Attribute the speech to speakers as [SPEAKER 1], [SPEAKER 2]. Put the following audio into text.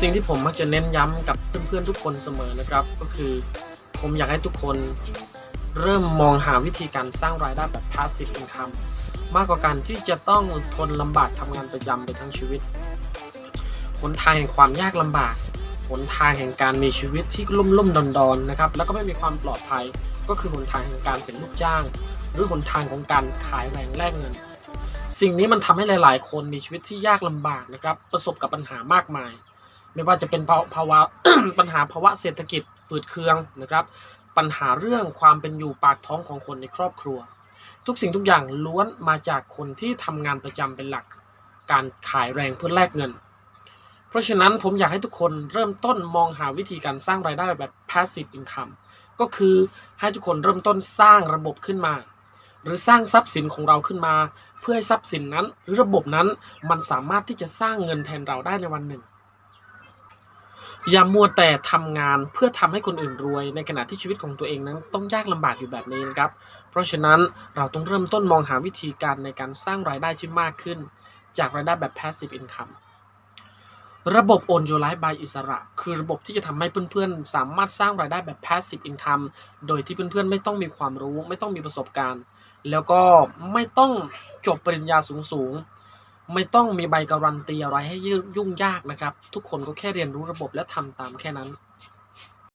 [SPEAKER 1] สิ่งที่ผมมักจะเน้นย้ำกับเพื่อนๆทุกคนเสมอนะครับ ก็คือผมอยากให้ทุกคนเริ่มมองหาวิธีการสร้างรายได้แบบ passive income มากกว่าการที่จะต้องทนลำบากทำงานประจำไปทั้งชีวิตหนทางแห่งความยากลำบากหนทางแห่งการมีชีวิตที่ลุ่มลุ่มดอนดอนนะครับ แล้วก็ไม่มีความปลอดภัย ก็คือหนทางแห่งการเป็นลูกจ้าง หรือหนทางของการขายแรงแลกเงิน สิ่งนี้มันทำให้หลาย ๆ คนมีชีวิตที่ยากลำบากนะครับ ประสบกับปัญหามากมาย ไม่ว่าจะเป็นภาภาวะปัญหาภาวะเศรษฐกิจฝืดเคืองนะครับ ปัญหาเรื่องความเป็นอยู่ปากท้องของคนในครอบครัว ทุกสิ่งทุกอย่างล้วนมาจากคนที่ทำงานประจำเป็นหลัก การขายแรงเพื่อแลกเงิน เพราะฉะนั้นผมอยากให้ทุกคนเริ่มต้นมองหาวิธีการสร้างรายได้แบบ passive income ก็คือให้ทุกคนเริ่มต้นสร้างระบบขึ้นมา หรือสร้างทรัพย์สินของเราขึ้นมา เพื่อให้ทรัพย์สินนั้น หรือระบบนั้นมันสามารถที่จะสร้างเงินแทนเราได้ในวันหนึ่ง อย่ามัวแต่ทำงานเพื่อทำให้คนอื่นรวย ในขณะที่ชีวิตของตัวเองนั้นต้องยากลำบากอยู่แบบนี้นะครับ เพราะฉะนั้นเราต้องเริ่มต้นมองหาวิธีการในการสร้างรายได้ที่มากขึ้น จากรายได้แบบ passive income ระบบโอนโยไลฟ์บายอิสระ คือระบบที่จะทำให้เพื่อนๆ สามารถสร้างรายได้แบบ passive income โดยที่เพื่อนๆ ไม่ต้องมีความรู้ ไม่ต้องมีประสบการณ์ แล้วก็ไม่ต้องจบปริญญาสูงๆ ไม่ต้องมีใบการันตีอะไรให้ยุ่งยากนะครับ ทุกคนก็แค่เรียนรู้ระบบและทำตามแค่นั้น